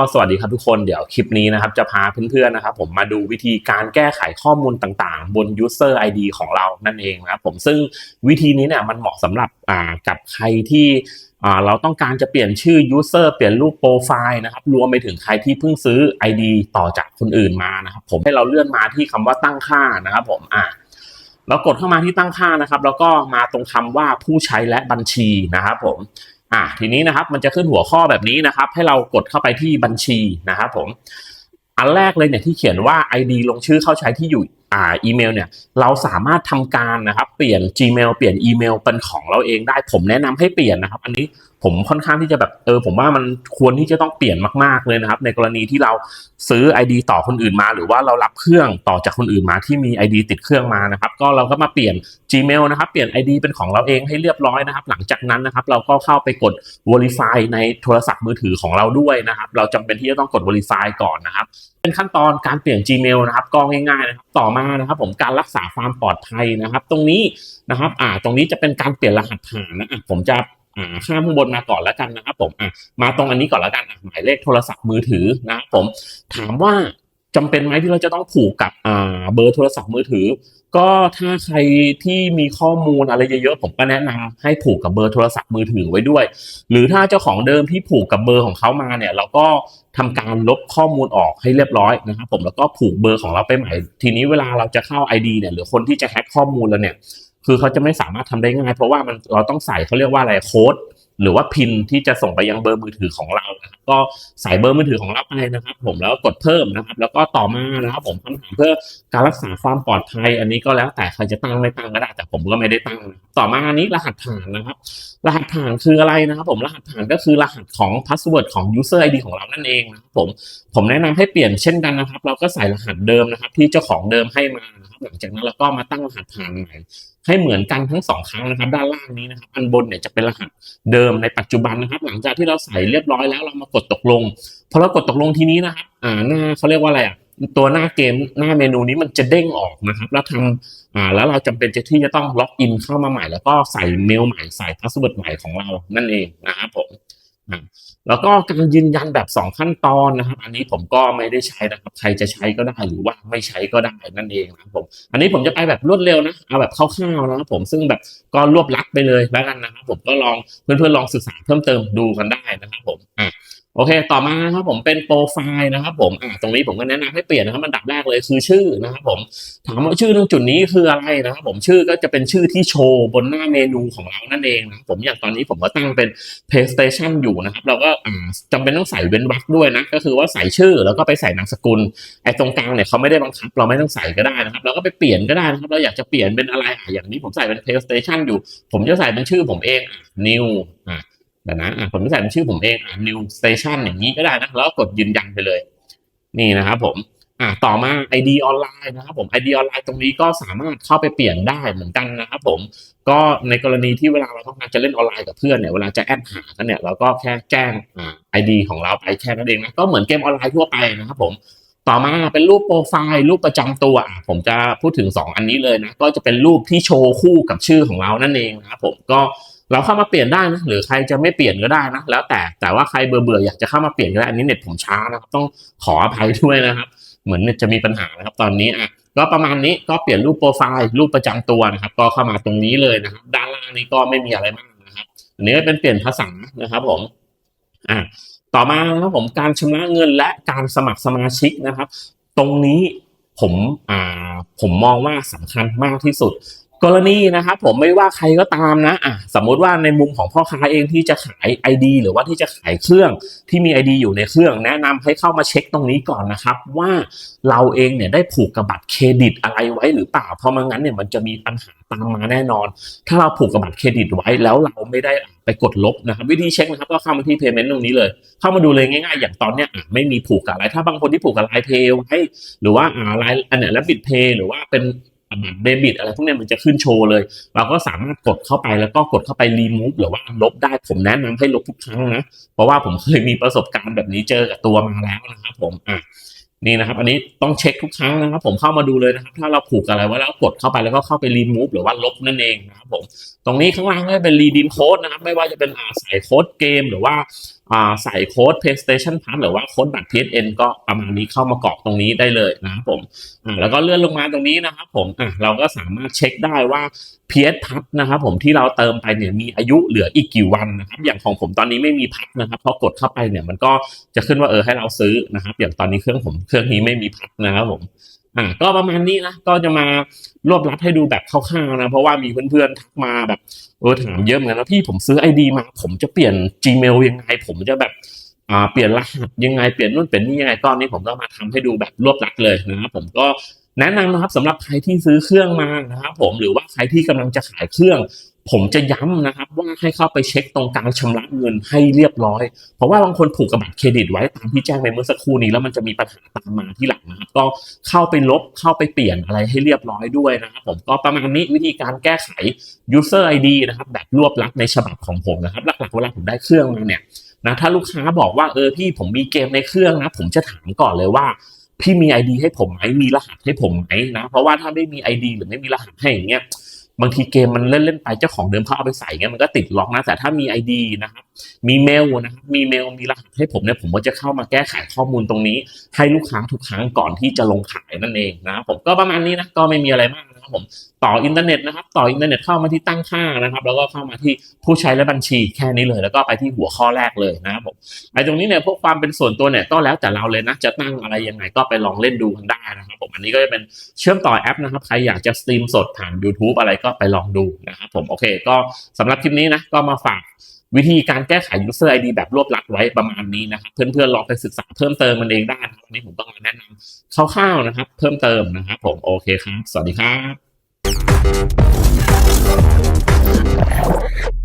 ก็สวัสดีครับทุกคนเดี๋ยวคลิปนี้นะครับจะพาเพื่อนๆนะครับผมมาดูวิธีการแก้ไขข้อมูลต่างๆ บน user ID ของเรานั่นเองนะครับผมซึ่งวิธีนี้เนี่ยมันเหมาะสำหรับอ่ากับใครที่อ่าเราต้องการจะเปลี่ยนชื่อ user เปลี่ยนรูปโปรไฟล์นะครับรวมไปถึงใครที่เพิ่งซื้อ ID ต่อจากคนอื่นมานะครับผมให้เราเลื่อนมาที่คำว่าตั้งค่านะครับผมอ่าเรากดเข้ามาที่ตั้งค่านะครับ แล้วก็มาตรงคำว่าผู้ใช้และบัญชีนะครับผม อ่าทีนี้นะครับมันจะขึ้นหัวข้อแบบนี้นะครับ ให้เรากดเข้าไปที่บัญชีนะครับผมอันแรกเลยเนี่ยที่เขียนว่า ID ลงชื่อเข้าใช้ที่อยู่อ่าอีเมลเนี่ยเราสามารถทำการนะครับเปลี่ยน Gmail เปลี่ยนอีเมลเป็นของเราเองได้ ผมแนะนำให้เปลี่ยนนะครับ อันนี้ผมค่อนข้างที่จะแบบเออผมว่ามันควรที่จะต้องเปลี่ยนมากๆเลยนะครับ ในกรณีที่เราซื้อ ID ต่อคนอื่นมา หรือว่าเรารับเครื่องต่อจากคนอื่นมาที่มี ID ติดเครื่องมานะครับ ก็เราก็มาเปลี่ยน Gmail นะครับเปลี่ยน ID เป็นของเราเองให้เรียบร้อยนะครับ หลังจากนั้นนะครับเราก็เข้าไปกด Verify ในโทรศัพท์มือถือของเราด้วยนะครับ เราจำเป็นที่จะต้องกด Verify ก่อนนะครับ เป็นขั้นตอนการเปลี่ยน Gmail นะครับก็ง่ายๆนะครับต่อมานะครับผมการรักษาความปลอดภัยนะครับ ตรงนี้นะครับอ่าตรงนี้จะเป็นการเปลี่ยนรหัสผ่านนะผมจะอ่าข้ามข้างบนมาก่อนแล้วกันนะครับผมอะมาตรงอันนี้ก่อนแล้วกันหมายเลขโทรศัพท์มือถือนะครับผมถามว่า จำเป็นไหมที่เราจะต้องผูกกับอ่าเบอร์โทรศัพท์มือถือ ก็ถ้าใครที่มีข้อมูลอะไรเยอะๆผมก็แนะนำให้ผูกกับเบอร์โทรศัพท์มือถือไว้ด้วย หรือถ้าเจ้าของเดิมที่ผูกกับเบอร์ของเขามาเนี่ย เราก็ทำการลบข้อมูลออกให้เรียบร้อยนะครับผมแล้วก็ผูกเบอร์ของเราไปใหม่ ทีนี้เวลาเราจะเข้า ID เนี่ยหรือคนที่จะแฮ็กข้อมูลเราเนี่ย คือเขาจะไม่สามารถทำได้ง่าย เพราะว่ามันเราต้องใส่เขาเรียกว่าอะไรโค้ด หรือว่าพินที่จะส่งไปยังเบอร์มือถือของเรานะครับก็ใส่เบอร์มือถือของเราไปนะครับ ผมแล้วกดเพิ่มนะครับ แล้วก็ต่อมานะครับผมคำถามเพื่อการรักษาความปลอดภัย อันนี้ก็แล้วแต่ใครจะตั้งไม่ตั้งก็ได้แต่ผมก็ไม่ได้ตั้ง ต่อมาอันนี้รหัสผ่านนะครับ รหัสผ่านคืออะไรนะครับ ผมรหัสผ่านก็คือรหัสของพาสเวิร์ดของ user ID ของเรานั่นเองนะ ผม ผมแนะนำให้เปลี่ยนเช่นกันนะครับ เราก็ใส่รหัสเดิมนะครับ ที่เจ้าของเดิมให้มานะครับหลังจากนั้นเราก็มาตั้งรหัสผ่านใหม่ให้เหมือนกันทั้งสองครั้งนะครับ ด้านล่างนี้นะครับ อันบนเนี่ยจะเป็นรหัสเดิมในปัจจุบันนะครับ หลังจากที่เราใส่เรียบร้อยแล้วเรามากดตกลงพอเรากดตกลงทีนี้นะครับ อ่าหน้าเขาเรียกว่าอะไรอะตัวหน้าเกมหน้าเมนูนี้มันจะเด้งออกนะครับ แล้วทำอ่าแล้วเราจำเป็นจะที่จะต้องล็อกอินเข้ามาใหม่ แล้วก็ใส่เมลใหม่ใส่พาสเวิร์ดใหม่ของเรานั่นเองนะครับผมอ่า แล้วก็การยืนยันแบบ 2 ขั้นตอนนะครับ อันนี้ผมก็ไม่ได้ใช้นะครับ ใครจะใช้ก็ได้หรือว่าไม่ใช้ก็ได้นั่นเองนะครับผม อันนี้ผมจะไปแบบรวดเร็วนะ เอาแบบคร่าวๆนะครับผมซึ่งแบบก็รวบลัดไปเลยแล้วกันนะครับผมก็ลองเพื่อนๆลองศึกษาเพิ่มเติมดูกันได้นะครับผมอะ โอเค ต่อมานะครับผมเป็นโปรไฟล์นะครับผมตรงนี้ผมก็แนะนำให้เปลี่ยนนะครับอันดับแรกเลยคือชื่อนะครับผมถามว่าชื่อตรงจุดนี้คืออะไรนะครับผมชื่อก็จะเป็นชื่อที่โชว์บนหน้าเมนูของเรานั่นเองนะผมอย่างตอนนี้ผมก็ตั้งเป็น PlayStation อยู่นะครับเราก็อ่าจำเป็นต้องใส่เว้นวรรคด้วยนะก็คือว่าใส่ชื่อแล้วก็ไปใส่นามสกุลไอ้ตรงกลางเนี่ยเขาไม่ได้บังคับเราไม่ต้องใส่ก็ได้นะครับเราก็ไปเปลี่ยนก็ได้นะครับเราอยากจะเปลี่ยนเป็นอะไรอะอย่างนี้ผมใส่เป็น PlayStation อยู่ ผมจะใส่เป็นชื่อผมเอง New อะ ดี๋ยวนะอะผมจะใส่เป็นชื่อผมเอง New Station อย่างนี้ก็ได้นะแล้วกดยืนยันไปเลย นี่นะครับผมอะต่อมา ID ออนไลน์นะครับผม ID ออนไลน์ตรงนี้ก็สามารถเข้าไปเปลี่ยนได้เหมือนกันนะครับผม ก็ในกรณีที่เวลาเราต้องการจะเล่นออนไลน์กับเพื่อนเนี่ย เวลาจะแอดหากันเนี่ยเราก็แค่แจ้งอ่า ID ของเราไปแค่นั้นเองนะ ก็เหมือนเกมออนไลน์ทั่วไปนะครับผม ต่อมาเป็นรูปโปรไฟล์รูปประจำตัว ผมจะพูดถึง 2 อันนี้เลยนะ ก็จะเป็นรูปที่โชว์คู่กับชื่อของเรานั่นเองนะครับผม ก็ เราเข้ามาเปลี่ยนได้นะหรือใครจะไม่เปลี่ยนก็ได้นะแล้วแต่แต่ว่าใครเบื่อเบื่อๆอยากจะเข้ามาเปลี่ยนก็ได้อันนี้เน็ตผมช้านะครับต้องขออภัยด้วยนะครับ เหมือนจะมีปัญหานะครับ ตอนนี้อะก็ประมาณนี้ก็เปลี่ยนรูปโปรไฟล์รูปประจำตัวนะครับ ก็เข้ามาตรงนี้เลยนะครับ ด้านล่างนี้ก็ไม่มีอะไรมากนะครับอันนี้เป็นเปลี่ยนภาษานะครับ ผมอะต่อมาครับผมการชำระเงินและการสมัครสมาชิกนะครับ ตรงนี้ผมอ่าผมมองว่าสำคัญมากที่สุด กรณีนะครับผมไม่ว่าใครก็ตามนะอะสมมติว่าในมุมของพ่อค้าเองที่จะขาย ID หรือว่าที่จะขายเครื่องที่มี ID อยู่ในเครื่อง แนะนำให้เข้ามาเช็คตรงนี้ก่อนนะครับ ว่าเราเองเนี่ยได้ผูกกับบัตรเครดิตอะไรไว้หรือเปล่า เพราะไม่งั้นเนี่ยมันจะมีปัญหาตามมาแน่นอน ถ้าเราผูกกับบัตรเครดิตไว้แล้วเราไม่ได้ไปกดลบนะครับ วิธีเช็คนะครับก็เข้ามาที่ payment ตรงนี้เลย เข้ามาดูเลยง่ายๆ อย่างตอนเนี้ยอะไม่มีผูกกับอะไร ถ้าบางคนที่ผูกกับไลน์เพย์ไว้หรือว่าอ่าไลน์อันเนี้ยแล้วบิดเพย์หรือว่าเป็น เดบิตอะไรพวกนี้มันจะขึ้นโชว์เลย เราก็สามารถกดเข้าไปแล้วก็กดเข้าไปรีมูฟหรือว่าลบได้ผมแนะนำให้ลบทุกครั้งนะ เพราะว่าผมเคยมีประสบการณ์แบบนี้เจอกับตัวมาแล้วนะครับผมอะนี่นะครับ อันนี้ต้องเช็คทุกครั้งนะครับ ผมเข้ามาดูเลยนะครับ ถ้าเราผูกอะไรไว้แล้วกดเข้าไปแล้วก็เข้าไปรีมูฟหรือว่าลบนั่นเองนะครับผมตรงนี้ข้างล่างก็เป็น redeem code นะครับ ไม่ว่าจะเป็นอาใส่โค้ดเกมหรือว่า ใส่โค้ด PlayStation Plus หรือว่าโค้ดบัตร PSN ก็ประมาณนี้เข้ามากรอกตรงนี้ได้เลยนะครับผมอ่าแล้วก็เลื่อนลงมาตรงนี้นะครับผมอะเราก็สามารถเช็คได้ว่า PS พัทนะครับผมที่เราเติมไปเนี่ยมีอายุเหลืออีกกี่วันนะครับอย่างของผมตอนนี้ไม่มีพัทนะครับพอกดเข้าไปเนี่ยมันก็จะขึ้นว่าเออให้เราซื้อนะครับอย่างตอนนี้เครื่องผมเครื่องนี้ไม่มีพัทนะครับผม อ่าก็ประมาณนี้นะก็จะมารวบรัดให้ดูแบบคร่าวๆนะเพราะว่ามีเพื่อนๆทักมาแบบเออถามเยอะเหมือนกันนะพี่ผมซื้อ ID มา ผมจะเปลี่ยน Gmail ยังไง ผมจะแบบอ่าเปลี่ยนรหัสยังไงเปลี่ยนนู่นเปลี่ยนนี่ยังไงตอนนี้ผมก็มาทำให้ดูแบบรวบรัดเลยนะครับผมก็แนะนำนะครับสำหรับใครที่ซื้อเครื่องมานะครับผมหรือว่าใครที่กำลังจะขายเครื่อง ผมจะย้ำนะครับว่าให้เข้าไปเช็คตรงกลางชำระเงินให้เรียบร้อย เพราะว่าบางคนผูกกับบัตรเครดิตไว้ตามที่แจ้งไปเมื่อสักครู่นี้แล้วมันจะมีปัญหาตามมาที่หลังนะครับก็เข้าไปลบเข้าไปเปลี่ยนอะไรให้เรียบร้อยด้วยนะครับผมก็ประมาณนี้วิธีการแก้ไข user ID นะครับแบบรวบลัดในฉบับของผมนะครับหลักๆเวลาผมได้เครื่องมาเนี่ยนะถ้าลูกค้าบอกว่าเออพี่ผมมีเกมในเครื่องนะผมจะถามก่อนเลยว่าพี่มี ID ให้ผมไหมมีรหัสให้ผมไหมนะเพราะว่าถ้าไม่มี ID หรือไม่มีรหัสให้อย่างเงี้ย บางทีเกมมันเล่นเล่นไปเจ้าของเดิมเขาเอาไปใส่เงี้ยมันก็ติดล็อกนะแต่ถ้ามี ID นะครับมีเมลนะครับมีเมลมีรหัสให้ผมเนี่ยผมก็จะเข้ามาแก้ไขข้อมูลตรงนี้ ให้ลูกค้าทุกครั้งก่อนที่จะลงขายนั่นเองนะผมก็ประมาณนี้นะก็ไม่มีอะไรมาก นะครับผมต่ออินเทอร์เน็ตนะครับ ต่ออินเทอร์เน็ตเข้ามาที่ตั้งค่านะครับ แล้วก็เข้ามาที่ผู้ใช้และบัญชีแค่นี้เลย แล้วก็ไปที่หัวข้อแรกเลยนะครับผมไอ้ตรงนี้เนี่ยพวกความเป็นส่วนตัวเนี่ยก็แล้วแต่เราเลยนะจะตั้งอะไรยังไงก็ไปลองเล่นดูกันได้นะครับผมอันนี้ก็จะเป็นเชื่อมต่อแอปนะครับใครอยากจะสตรีมสดผ่าน YouTube อะไรก็ไปลองดูนะครับผมโอเค ก็สำหรับคลิปนี้นะก็มาฝาก วิธีการแก้ไข user ID แบบรวบลัดไว้ประมาณนี้นะครับ เพื่อนๆลองไปศึกษาเพิ่มเติมมันเองได้วันนี้ผมก็มาแนะนำคร่าวๆนะครับ เพิ่มเติมนะครับผมโอเคครับ สวัสดีครับ